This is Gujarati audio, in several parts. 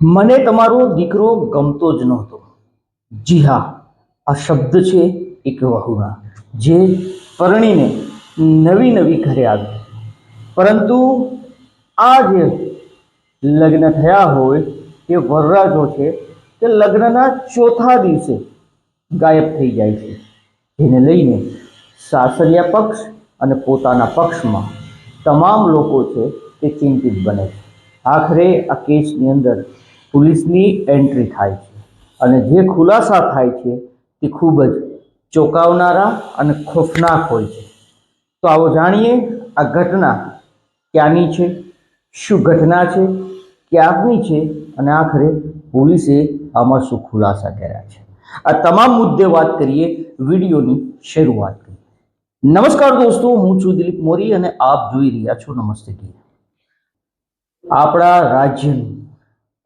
મને તમારો દીકરો ગમતો જ નહોતો. જી હા, આ શબ્દ છે એક વહુના, જે પરણીને નવી નવી ઘરે આવી પરંતુ આ જે લગ્ન થયા હોય તે વરરાજો છે તે લગ્નના ચોથા દિવસે ગાયબ થઈ જાય છે. જેને લઈને સાસરિયા પક્ષ અને પોતાના પક્ષમાં તમામ લોકો છે તે ચિંતિત બને છે. આખરે આ કેસની અંદર પોલીસની એન્ટ્રી થાય છે. અને જે ખુલાસા થાય છે, તે ખૂબ જ ચોંકાવનારા અને ખોફનાક હોય છે. તો આવો જાણીએ આ ઘટના ક્યાંની છે, શું ઘટના છે ક્યાંની છે અને આખરે પોલીસે આમાં શું ખુલાસા કર્યા છે. આ તમામ મુદ્દે વાત કરીએ વિડીયોની શરૂઆત કરીએ નમસ્કાર દોસ્તો, હું છું દિલીપ મોરી અને આપ જોઈ રહ્યા છો નમસ્તે આપણા રાજ્યનું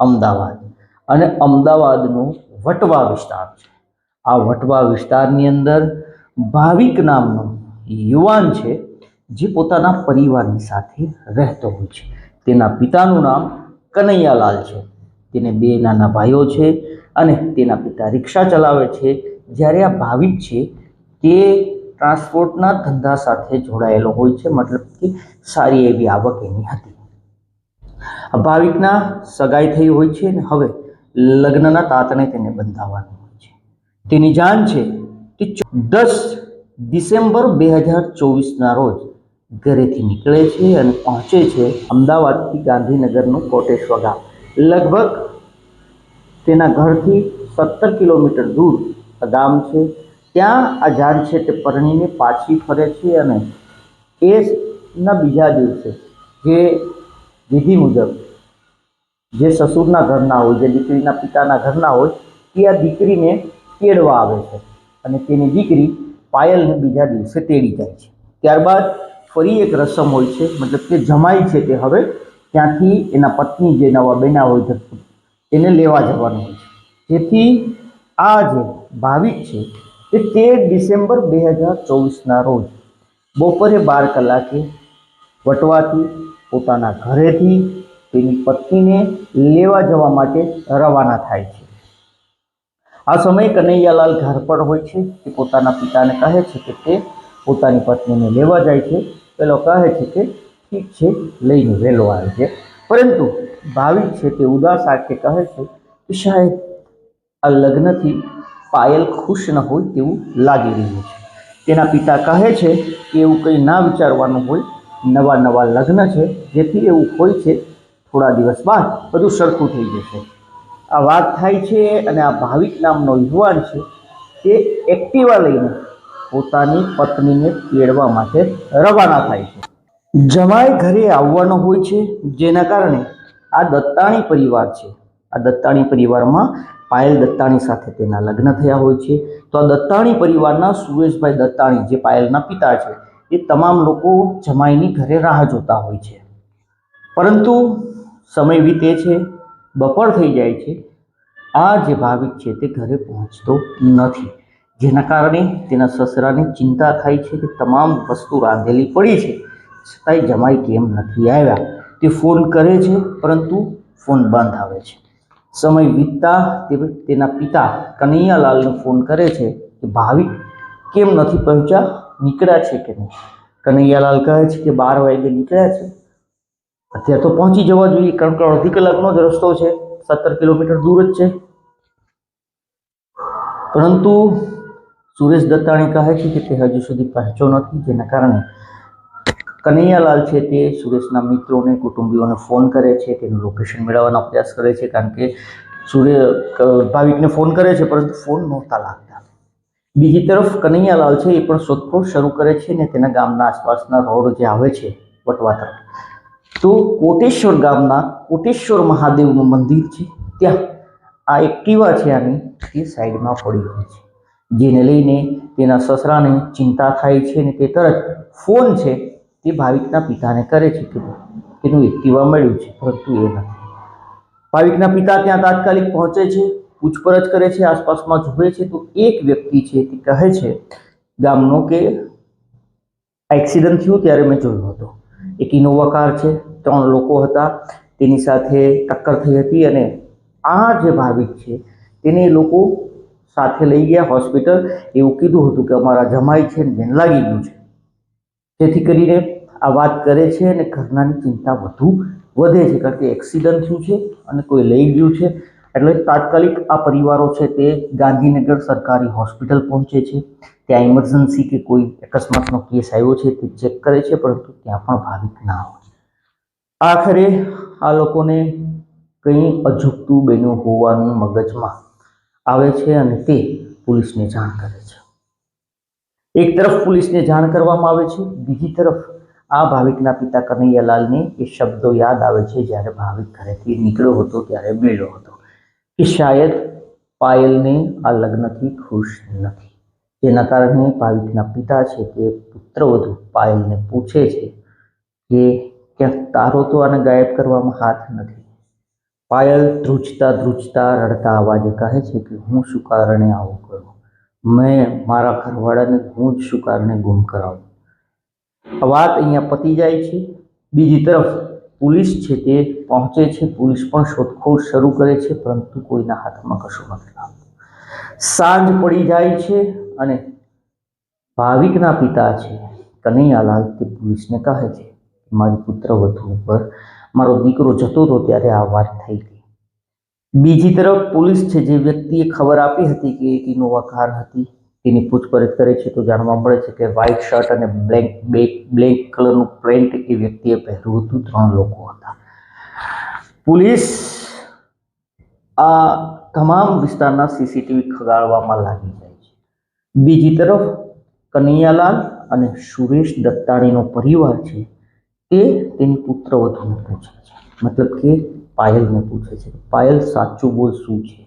અમદાવાદ. અને અમદાવાદનો વટવા વિસ્તાર છે. આ વટવા વિસ્તારની અંદર ભાવિક નામનો યુવાન છે, જે પોતાના પરિવારની સાથે રહેતો હોય છે. તેના પિતાનું નામ કનૈયાલાલ છે. તેને બે નાના ભાઈઓ છે અને તેના પિતા રિક્ષા ચલાવે છે. જ્યારે આ ભાવિક છે, તે ટ્રાન્સપોર્ટના ધંધા સાથે જોડાયેલો હોય છે. મતલબ કે સારી એવી આવક એની હતી. ભાવિકના સગાઈ થઈ હોય છે અને હવે લગ્નના તાતને તેને બંધાવવાનું હોય છે. તેની જાણ છે કે દસ ડિસેમ્બર બે હજાર ચોવીસના રોજ ઘરેથી નીકળે છે અને પહોંચે છે અમદાવાદથી ગાંધીનગરનું કોટેશ્વર ગામ. લગભગ તેના ઘરથી સત્તર કિલોમીટર દૂર ગામ છે. ત્યાં આ જાન છે તે પરણીને પાછી ફરે છે અને એના બીજા દિવસે જે વિધિ મુજબ. જે સસુરના ઘરના હોય, જે દીકરીના પિતાના ઘરના હોય તે આ દીકરીને તેડવા આવે છે. અને તેની દીકરી પાયલને બીજા દિવસે તેડી જાય છે. ત્યારબાદ ફરી એક રસમ હોય છે, મતલબ કે જમાઈ છે તે હવે, ત્યાંથી એના પત્ની જે નવા બેના હોય છે એને લેવા જવાનું હોય છે. જેથી આ જે ભાવિક છે તે તેર ડિસેમ્બર બે હજાર ચોવીસના રોજ બપોરે બાર કલાકે વટવાથી પોતાના ઘરેથી તેની પત્નીને લેવા જવા માટે રવાના થાય છે. આ સમયે કનૈયાલાલ ઘર પર હોય છે. તે પોતાના પિતાને કહે છે કે તે પોતાની પત્નીને લેવા જાય છે. પેલો કહે છે કે ઠીક છે, લઈને વહેલો આવે છે. પરંતુ ભાવિક છે તે ઉદાસ આંખે કહે છે કે શાયદ આ લગ્નથી પાયલ ખુશ ન હોય તેવું લાગી રહ્યું છે. તેના પિતા કહે છે કે એવું કંઈ ના વિચારવાનું હોય નવા નવા લગ્ન છે, જેથી એવું હોય છે, થોડા દિવસ બાદ બધું સરખું થઈ જશે. આ વાત થાય છે અને આ ભાવિક નામનો યુવાન છે, તે એક્ટિવા લઈને પોતાની પત્નીને તેડવા માટે રવાના થાય છે. જમાઈ ઘરે આવવાનો હોય છે, જેના કારણે આ દત્તાણી પરિવાર છે. આ દત્તાણી પરિવારમાં પાયલ દત્તાણી સાથે તેના લગ્ન થયા હોય છે. તો આ દત્તાણી પરિવારના સુરેશભાઈ દત્તાણી, જે પાયલના પિતા છે એ તમામ લોકો જમાઈની ઘરે રાહ જોતા હોય છે. પરંતુ સમય વીતે છે, બપોર થઈ જાય છે. આ જે ભાવિક છે તે ઘરે પહોંચતો નથી, જેના કારણે તેના સસરાને ચિંતા થાય છે કે તમામ વસ્તુ રાંધેલી પડી છે, છતાંય જમાઈ કેમ નથી આવ્યા? તે ફોન કરે છે, પરંતુ ફોન બંધ આવે છે. સમય વીતતા તે તેના પિતા કનૈયાલાલને ફોન કરે છે કે, ભાવિક, કેમ નથી પહોંચ્યા? નીકળ્યા છે કે નહીં? કનૈયાલાલ કહે છે કે બાર વાગે નીકળ્યા છે. અત્યારે તો પહોંચી જવા જોઈએ. કારણ કે અડધી કલાકનો જ રસ્તો છે. સત્તર કિલોમીટર દૂર જ છે. પરંતુ સુરેશ દત્તાણી કહે છે કે તે હજુ સુધી પહોંચ્યો નથી. જેના કારણે કનૈયાલાલ છે તે સુરેશના મિત્રોને, કુટુંબીઓને ફોન કરે છે. તેનું લોકેશન મેળવવાનો પ્રયાસ કરે છે. કારણ કે સૂર્ય ભાવિકને ફોન કરે છે, પરંતુ ફોન નહોતા લાગતા. બીજી તરફ કનૈયાલાલ છે એ પણ શોધખોળ શરૂ કરે છે ને તેના ગામના આસપાસના રોડ જે આવે છે વટવા તરફ. તો કોટેશ્વર ગામના કોટેશ્વર મહાદેવનું મંદિર છે. ત્યાં આ એક્ટિવા છે આની તે સાઈડમાં પડી હોય છે. જેને લઈને તેના સસરાને ચિંતા થાય છે ને તે તરત ફોન છે તે ભાવિકના પિતાને કરે છે કે તેનું એક્ટિવા મળ્યું છે, પરંતુ એ નથી. ભાવિકના પિતા ત્યાં તાત્કાલિક પહોંચે છે. પૂછપરછ કરે છે, આસપાસમાં જુએ છે, તો એક વ્યક્તિ છે તે કહે છે, ગામનો કે એક્સિડન્ટ થયું ત્યારે મેં જોયો હતો. એક ઇનોવા કાર છે, ત્રણ લોકો હતા, તેની સાથે ટક્કર થઈ હતી અને આ જે ભાવિક છે તેને એ લોકો સાથે લઈ ગયા હોસ્પિટલ. એવું કીધું હતું કે અમારા જમાઈ છે જેને લાગી ગયું છે. જેથી કરીને આ વાત કરે છે અને ઘરનાની ચિંતા વધુ વધે છે કારણ કે એક્સિડન્ટ થયું છે અને કોઈ લઈ ગયું છે. એટલે તાત્કાલિક આ પરિવારો છે તે ગાંધીનગર સરકારી હોસ્પિટલ પહોંચે છે. ત્યાં ઇમરજન્સી કે કોઈ અકસ્માતનો કેસ આવ્યો છે તે ચેક કરે છે, પરંતુ ત્યાં પણ ભાવિક ના હોય આખરે આ લોકોને કંઈ અજુકતું બન્યું હોવાનું મગજમાં આવે છે અને તે પોલીસને જાણ કરે છે. એક તરફ પોલીસને જાણ કરવામાં આવે છે, બીજી તરફ આ ભાવિકના પિતા કનૈયાલાલને એ શબ્દો યાદ આવે છે જ્યારે ભાવિક ઘરેથી નીકળ્યો હતો ત્યારે મળ્યો હતો. કે શાયદ પાયલને આ લગ્નથી ખુશ નથી. જેના કારણે ભાવિકના પિતા છે તે પુત્રવધુ પાયલને પૂછે છે કે ક્યાંક તારો તો આને ગાયબ કરવામાં હાથ નથી. પાયલ ધ્રુજતા ધ્રુજતા રડતા અવાજે કહે છે કે હું શું કારણે આવું કરું. મેં મારા ઘરવાળાને હું જ શું કારણે ગુમ કરાવું. વાત અહીંયા પતી જાય છે. બીજી તરફ પોલીસ છે તે પહોંચે છે, પોલીસ પણ શોધખોળ શરૂ કરે છે, પરંતુ કોઈના હાથમાં કશું નથી આવતું સાંજ પડી જાય છે અને ભાવિકના પિતા છે કનૈયાલાલ તે પોલીસને કહે છે મારી પુત્ર વધુ ઉપર મારો દીકરો જતો હતો ત્યારે આ વાત થઈ ગઈ. બીજી તરફ પોલીસ છે જે વ્યક્તિએ ખબર આપી હતી કે એક ઇનોવા કાર હતી. તેની પૂછપરછ કરે છે તો જાણવા મળે છે કે વ્હાઇટ શર્ટ અને બ્લેક બ્લેક બ્લેક કલરનું પેન્ટ એ વ્યક્તિએ પહેર્યું હતું. ત્રણ લોકો હતા. પોલીસ આ તમામ વિસ્તારના સીસીટીવી ખગાડવામાં લાગી જાય છે. બીજી તરફ કનૈયાલાલ અને સુરેશ દત્તાણીનો પરિવાર છે તે તેની પુત્રવધુને પૂછે છે. મતલબ કે પાયલને પૂછે છે પાયલ સાચું બોલ શું છે?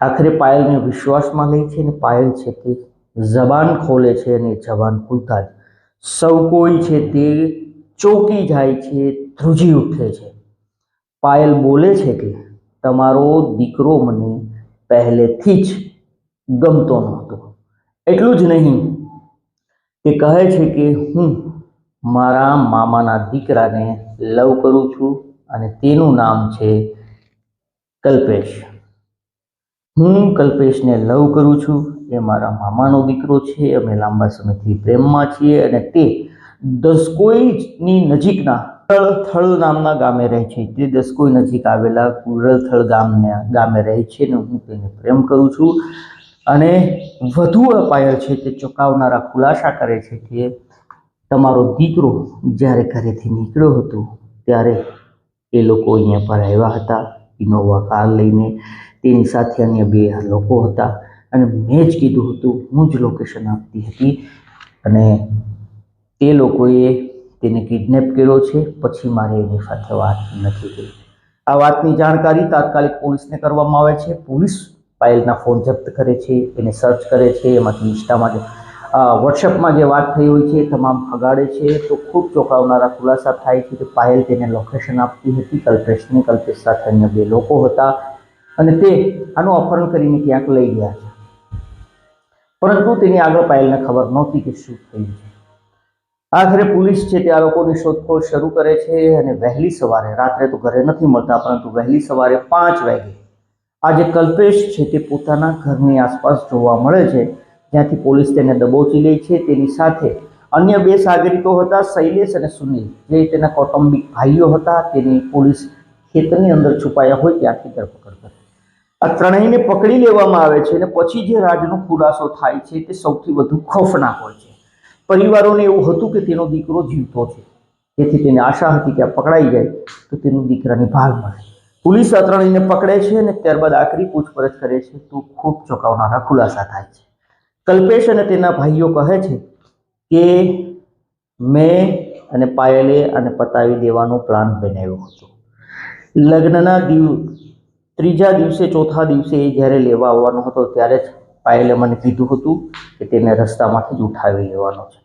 આખરે પાયલને વિશ્વાસમાં લે છે અને પાયલ છે તે જબાન ખોલે છે અને જબાન ખુલતા જ સૌ કોઈ છે તે ચોંકી જાય છે, ધ્રુજી ઉઠે છે. પાયલ બોલે છે કે, તમારો દીકરો મને પહેલેથી જ ગમતો નહોતો. એટલું જ નહીં, તે કહે છે કે, હું મારા મામાના દીકરાને લવ કરું છું અને તેનું નામ છે કલ્પેશ. હું કલ્પેશને લવ કરું છું એ મારા મામાનો દીકરો છે, અમે લાંબા સમયથી પ્રેમમાં છીએ અને તે દસકોઈની નજીકના થળ નામના ગામે રહે છે. તે દસકોઈ નજીક આવેલા કુરળથળ ગામને, ગામે રહે છે અને હું તેને પ્રેમ કરું છું અને વધુ અપાયલ છે તે ચોંકાવનારા ખુલાસા કરે છે કે તમારો દીકરો જ્યારે ઘરેથી નીકળ્યો હતો ત્યારે એ લોકો અહીંયા પર આવ્યા હતા. ઇનોવા કાર લઈને તેની સાથે અન્ય બે લોકો હતા. અને મેં જ કીધું હતું, હું જ લોકેશન આપતી હતી. અને તે લોકોએ તેને કિડનેપ કર્યો છે, પછી મારે એની સાથે વાત નથી કરી આ વાતની જાણકારી તાત્કાલિક પોલીસને કરવામાં આવે છે. પોલીસ પાયલના ફોન જપ્ત કરે છે, એને સર્ચ કરે છે, એમાંથી ઇન્સ્ટામાં જે વોટ્સએપમાં જે વાત થઈ હોય છે તમામ ફગાડે છે. તો ખૂબ ચોંકાવનારા ખુલાસા થાય છે કે પાયલ તેને લોકેશન આપતી હતી. કલ્પેશને કલ્પેશ સાથે અન્ય બે લોકો હતા. અને તે આનું અપહરણ કરીને ક્યાંક લઈ ગયા છે. પરંતુ તેની આગળ પાયલને ખબર નહોતી કે શું થયું છે. આખરે પોલીસ છે તે આ લોકોની શોધખોળ શરૂ કરે છે અને વહેલી સવારે, રાત્રે તો ઘરે નથી મળતા, પરંતુ વહેલી સવારે પાંચ વાગે આ જે કલ્પેશ છે તે પોતાના ઘરની આસપાસ જોવા મળે છે, જ્યાંથી પોલીસ તેને દબોચી લે છે. તેની સાથે અન્ય બે સાગરીતો હતા, શૈલેષ અને સુનિલ, જે તેના કૌટુંબિક ભાઈઓ હતા. તેની પોલીસ ખેતરની અંદર છુપાયા હોય, ત્યાંથી ધરપકડ કરે. આ ત્રણેયને પકડી લેવામાં આવે છે અને પછી જે રાજનો ખુલાસો થાય છે તે સૌથી વધુ ખોફનાક હોય છે. પરિવારોને એવું હતું કે તેનો દીકરો જીવતો છે. તેથી તેને આશા હતી કે આ પકડાઈ જાય તો તેનું દીકરાની ભાગ મળે. પોલીસ આ ત્રણેયને પકડે છે અને ત્યારબાદ આખરી પૂછપરછ કરે છે તો ખૂબ ચોંકાવનારા ખુલાસા થાય છે. કલ્પેશ અને તેના ભાઈઓ કહે છે કે, મેં અને પાયલે અને પતાવી દેવાનો પ્લાન બનાવ્યો હતો. લગ્નના દિવ ત્રીજા દિવસે, ચોથા દિવસે એ જ્યારે લેવા આવવાનો હતો, ત્યારે જ પાયલે મને કીધું હતું કે તેને રસ્તામાંથી જ ઉઠાવી લેવાનો છે.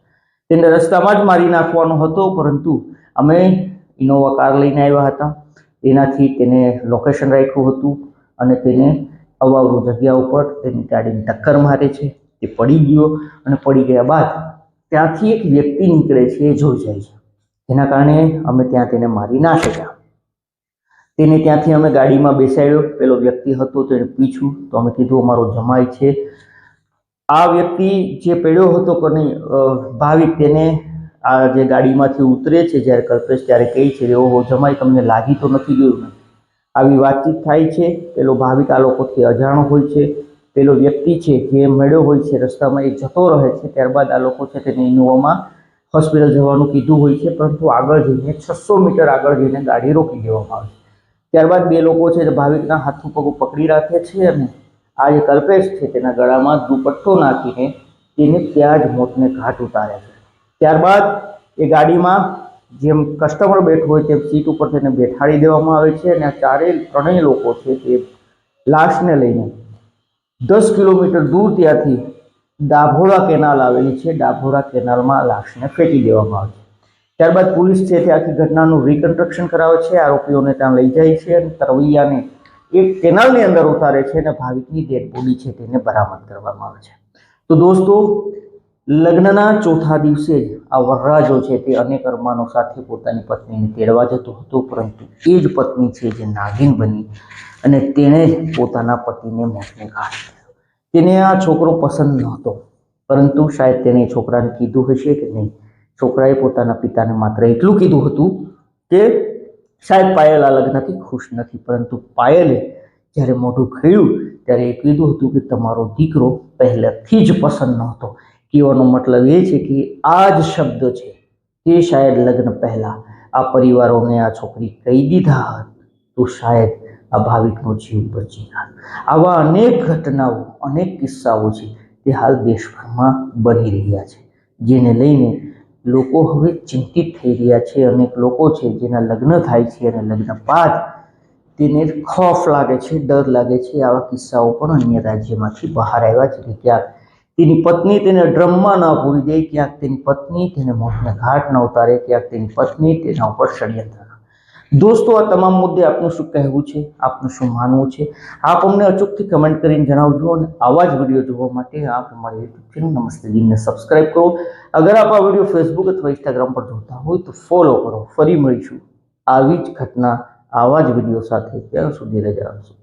તેને રસ્તામાં જ મારી નાખવાનો હતો, પરંતુ અમે ઇનોવા કાર લઈને આવ્યા હતા. તેનાથી તેને લોકેશન રાખ્યું હતું અને તેને અવાવરું જગ્યા ઉપર તેની ગાડીને ટક્કર મારે છે. તે પડી ગયો અને પડી ગયા બાદ ત્યાંથી એક વ્યક્તિ નીકળે છે, એ જોઈ જાય છે. એના કારણે અમે ત્યાં તેને મારી ના શક્યા. તેને ત્યાંથી અમે ગાડીમાં બેસાડ્યો. પેલો વ્યક્તિ હતો તેને પૂછ્યું, તો અમે કીધું, અમારો જમાય છે. આ વ્યક્તિ જે પડ્યો હતો કોને ભાવિક તેને આ જે ગાડીમાંથી ઉતરે છે, જ્યારે કલ્પેશ ત્યારે કહે છે એવો જમાય તમને લાગી તો નથી ગયું આવી વાતચીત થાય છે. પેલો ભાવિક આ લોકોથી અજાણ હોય છે. પેલો વ્યક્તિ છે, જે મળ્યો હોય છે, રસ્તામાં એ જતો રહે છે, ત્યારબાદ આ લોકો છે તેને ઇનોવામાં હોસ્પિટલ જવાનું કીધું હોય છે, પરંતુ આગળ જઈને છસો મીટર આગળ જઈને ગાડી રોકી દેવામાં આવે છે. ત્યારબાદ બે લોકો છે જે ભાવિકના હાથું પગું પકડી રાખે છે અને આ જે કલ્પેશ છે તેના ગળામાં દુપટ્ટો નાખીને તેને ત્યાં જ મોતને ઘાટ ઉતારે છે. ત્યારબાદ એ ગાડીમાં જેમ કસ્ટમર બેઠો હોય તેમ સીટ ઉપર તેને બેઠાડી દેવામાં આવે છે અને આ ચારેય, ત્રણેય લોકો છે તે લાશને લઈને દસ કિલોમીટર દૂર ત્યાંથી ડાભોરા કેનાલ આવેલી છે. ડાભોરા કેનાલમાં લાશને ફેંકી દેવામાં આવે છે. ત્યારબાદ પોલીસ છે તે આખી ઘટનાનું રિકન્સ્ટ્રક્શન કરાવે છે. આરોપીઓને ત્યાં લઈ જાય છે અને તરવૈયાને એક કેનાલની અંદર ઉતારે છે અને ભાવિકની ડેડ બોડી છે તેને બરામદ કરવામાં આવે છે. તો દોસ્તો, લગ્નના ચોથા દિવસે જ આ વરરાજો છે તે અનેક અરમાનો સાથે પોતાની પત્નીને તેડવા જતો હતો, પરંતુ એ જ પત્ની છે જે નાગિન બની અને તેણે જ પોતાના પતિને મોતને ઘાટ તેને આ છોકરો પસંદ નહોતો, પરંતુ શાયદ તેણે છોકરાને કીધું હશે કે નહીં. છોકરાએ પોતાના પિતાને માત્ર એટલું કીધું હતું કે શાયદ પાયલ આ લગ્નથી ખુશ નથી. પરંતુ પાયલે જ્યારે મોઢું ખયું ત્યારે એ કીધું હતું કે તમારો દીકરો પહેલેથી જ પસંદ નહોતો. કહેવાનો મતલબ એ છે કે આ જ શબ્દ છે તે શાયદ લગ્ન પહેલાં આ પરિવારોને આ છોકરી કહી દીધા હોત, તો શાયદ આ ભાવિકનો જીવ બચી જાત. આવા અનેક ઘટનાઓ, અનેક કિસ્સાઓ છે તે હાલ દેશભરમાં બની રહ્યા છે, જેને લઈને લોકો હવે ચિંતિત થઈ રહ્યા છે અનેક લોકો છે જેના લગ્ન થાય છે અને લગ્ન બાદ તેને ખોફ લાગે છે, ડર લાગે છે આવા કિસ્સાઓ પણ અન્ય રાજ્યમાંથી બહાર આવ્યા છે કે ક્યાંક તેની પત્ની તેને ડ્રમમાં ન પૂરી દે, ક્યાંક તેની પત્ની તેને મોતને ઘાટ ન ઉતારે, ક્યાંક તેની પત્ની તેના ઉપર ષડયંત્ર. દોસ્તો, આ તમામ મુદ્દે આપનું શું કહેવું છે? આપનું શું માનવું છે? આપ અમને અચૂકથી કમેન્ટ કરીને જણાવજો અને આવા જ વીડિયો જોવા માટે આપ અમારી યુટ્યુબ ચેનલ નમસ્તે જીને સબસ્ક્રાઈબ કરો. અગર આપ આ વીડિયો ફેસબુક અથવા ઇન્સ્ટાગ્રામ પર જોતા હોય તો ફોલો કરો. ફરી મળીશું. આવી જ ઘટના, આવા જ વીડિયો સાથે. ત્યાં સુધી રજા આપશો